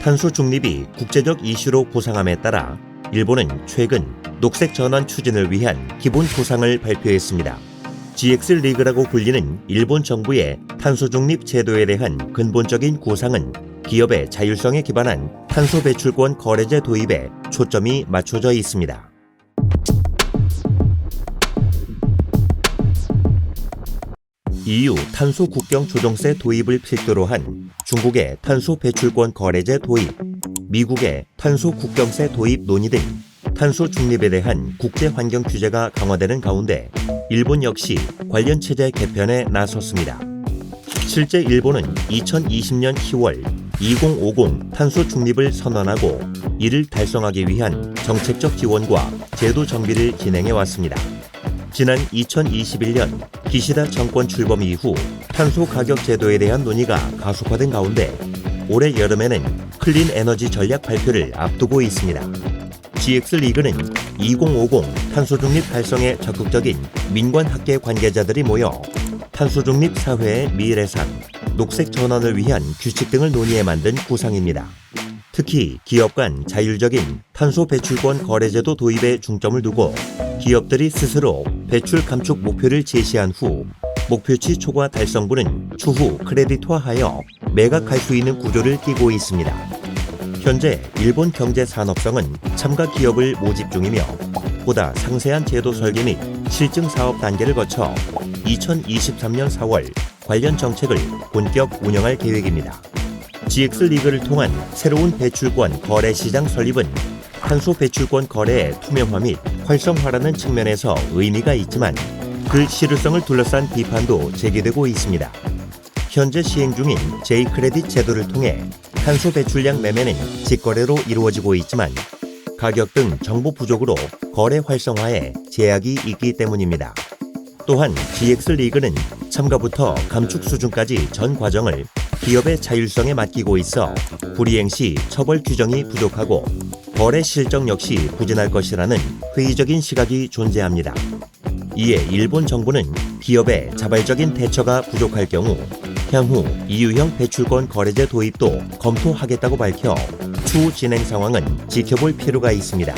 탄소 중립이 국제적 이슈로 부상함에 따라 일본은 최근 녹색 전환 추진을 위한 기본 구상을 발표했습니다. GX 리그라고 불리는 일본 정부의 탄소 중립 제도에 대한 근본적인 구상은 기업의 자율성에 기반한 탄소 배출권 거래제 도입에 초점이 맞춰져 있습니다. EU 탄소 국경 조정세 도입을 필두로 한 중국의 탄소 배출권 거래제 도입, 미국의 탄소 국경세 도입 논의 등 탄소 중립에 대한 국제 환경 규제가 강화되는 가운데 일본 역시 관련 체제 개편에 나섰습니다. 실제 일본은 2020년 10월 2050 탄소 중립을 선언하고 이를 달성하기 위한 정책적 지원과 제도 정비를 진행해 왔습니다. 지난 2021년 기시다 정권 출범 이후 탄소 가격 제도에 대한 논의가 가속화된 가운데 올해 여름에는 클린 에너지 전략 발표를 앞두고 있습니다. GX 리그는 2050 탄소 중립 달성에 적극적인 민관 학계 관계자들이 모여 탄소 중립 사회의 미래상, 녹색 전환을 위한 규칙 등을 논의해 만든 구상입니다. 특히 기업 간 자율적인 탄소 배출권 거래제도 도입에 중점을 두고 기업들이 스스로 배출 감축 목표를 제시한 후 목표치 초과 달성분은 추후 크레딧화하여 매각할 수 있는 구조를 띠고 있습니다. 현재 일본 경제 산업성은 참가 기업을 모집 중이며 보다 상세한 제도 설계 및 실증 사업 단계를 거쳐 2023년 4월 관련 정책을 본격 운영할 계획입니다. GX 리그를 통한 새로운 배출권 거래 시장 설립은 탄소 배출권 거래의 투명화 및 활성화라는 측면에서 의미가 있지만 그 실효성을 둘러싼 비판도 제기되고 있습니다. 현재 시행 중인 J 크레딧 제도를 통해 탄소 배출량 매매는 직거래로 이루어지고 있지만 가격 등 정보 부족으로 거래 활성화에 제약이 있기 때문입니다. 또한 GX 리그는 참가부터 감축 수준까지 전 과정을 기업의 자율성에 맡기고 있어 불이행 시 처벌 규정이 부족하고 거래 실적 역시 부진할 것이라는 회의적인 시각이 존재합니다. 이에 일본 정부는 기업의 자발적인 대처가 부족할 경우 향후 EU형 배출권 거래제 도입도 검토하겠다고 밝혀 추후 진행 상황은 지켜볼 필요가 있습니다.